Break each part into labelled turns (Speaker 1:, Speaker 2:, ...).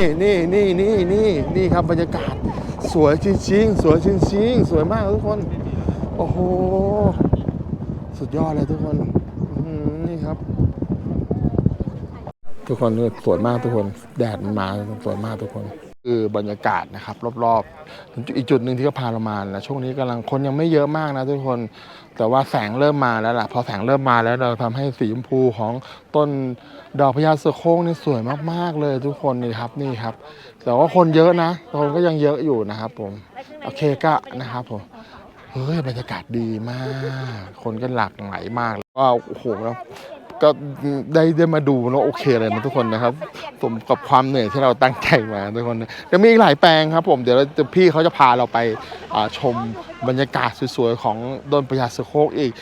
Speaker 1: นี่นี่นี่นี่นี่ครับบรรยากาศ สวยจริงๆสวยจริงๆสวยมากทุกคน โอ้โห สุดยอดเลยทุกคนนี่ครับ ทุกคนสวยมากทุกคน แดดมันมาสวยมากทุกคน คือบรรยากาศนะครับรอบๆถึงอีกจุดหนึ่งที่เขาพาเรามานะช่วงนี้กำลังคนยังไม่เยอะมากนะทุกคน แต่ว่าแสงเริ่มมาแล้วล่ะพอแสงเริ่มมาแล้วเราทำให้สีชมพูของต้นดอกพญาเสือโคร่งนี่สวยมากๆเลยทุกคนนี่ครับนี่ครับ แต่ว่าคนเยอะนะคนก็ยังเยอะอยู่นะครับผมโอเคก็นะครับผมเฮ้ยบรรยากาศดีมาก คนก็หลากหลายมากแล้วก็โอ้โหแล้ว ก็ได้ได้มาดูแล้วโอเคเลยนะทุกคนนะครับสมกับความเหนื่อยที่เราตั้งใจมาทุกคนนะเดี๋ยวมีอีกหลายแปลงครับผมเดี๋ยวเราจะพี่เขาจะพาเราไปชมบรรยากาศสวยๆของดนพญาสโคร่งอีก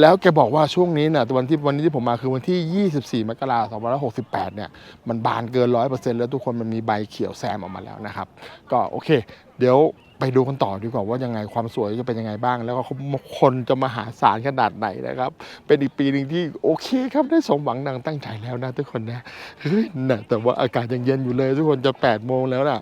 Speaker 1: แล้วแกบอกว่าช่วงนี้เนี่ยวันที่วันนี้ที่ผมมาคือวันที่ 24 มกราคม2568 เนี่ย มันบานเกิน 100%แล้วทุกคนมันมีใบเขียวแซมออกมาแล้วนะครับ ก็โอเค เดี๋ยว ไปดูกันต่อดีกว่าว่ายังไงความสวยจะเป็นยังไงบ้าง แล้วก็คนจะมาหาศาลขนาดไหนนะครับ เป็นอีกปีหนึ่งที่โอเคครับได้สมหวังดังตั้งใจแล้วนะทุกคนนะเฮ้ยนะแต่ว่าอากาศยังเย็นอยู่เลยทุกคนจะ8โมงแล้วน่ะ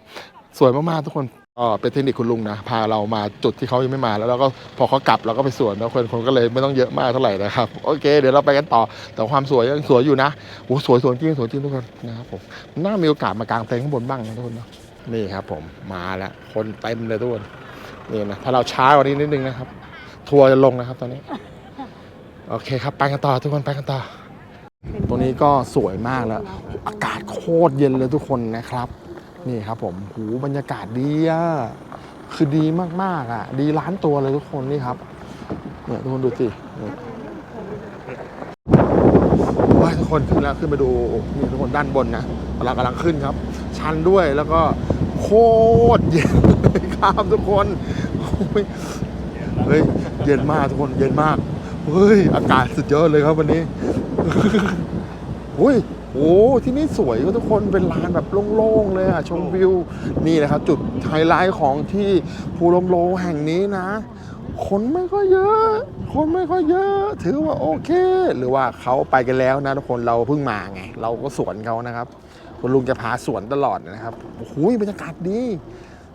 Speaker 1: สวยมากๆทุกคนอ๋อเป็นเทคนิคคุณลุงนะพาเรามาจุดที่เขายังไม่มาแล้วเราก็พอเขากลับเราก็ไปสวนแล้วคนคนก็เลยไม่ต้องเยอะมากเท่าไหร่นะครับโอเค เดี๋ยวเราไปกันต่อแต่ความสวยยังสวยอยู่นะโอ้สวยสวยจริงสวยจริงทุกคนนะครับผมน่ามีโอกาสมากางเต็นท์ข้างบนบ้างนะทุกคนเนาะ นี่ครับผมมาแล้วคนเต็มเลยทุกคนนี่นะถ้าเราช้ากว่านี้นิดนึงนะครับ ทัวร์จะลงนะครับตอนนี้ โอเคครับไปกันต่อทุกคนไปกันต่อ ตรงนี้ก็สวยมากแล้ว อากาศโคตรเย็นเลยทุกคนนะครับ นี่ครับผมหูบรรยากาศดีอะคือดีมากๆอะ ดีล้านตัวเลยทุกคนนี่ครับเนี่ยทุกคนดูสิว้าทุกคนขึ้นแล้วขึ้นไปดูนี่ทุกคนด้านบนนะเรากำลังขึ้นครับ ชันด้วยแล้วก็โคตรเย็นครับทุกคนเฮ้ยเย็นมากทุกคนเย็นมากเฮ้ยอากาศสุดยอดเลยครับวันนี้อุ้ยโอ้ที่นี่สวยก็ทุกคนเป็นลานแบบโล่งๆเลยอะชมวิวนี่นะครับจุดไฮไลท์ของที่ภูลมโลแห่งนี้นะ คนไม่ค่อยเยอะ คนไม่ค่อยเยอะ ถือว่าโอเค หรือว่าเขาไปกันแล้วนะทุกคนเราเพิ่งมาไง เราก็สวนเขานะครับ คุณลุงจะพาสวนตลอดนะครับโอ้โหบรรยากาศดี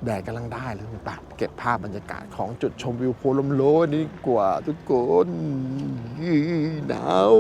Speaker 1: แดดกำลังได้เลยปะเก็บภาพบรรยากาศของจุดชมวิวโพลมโลนี่กว่าทุกคนหนาว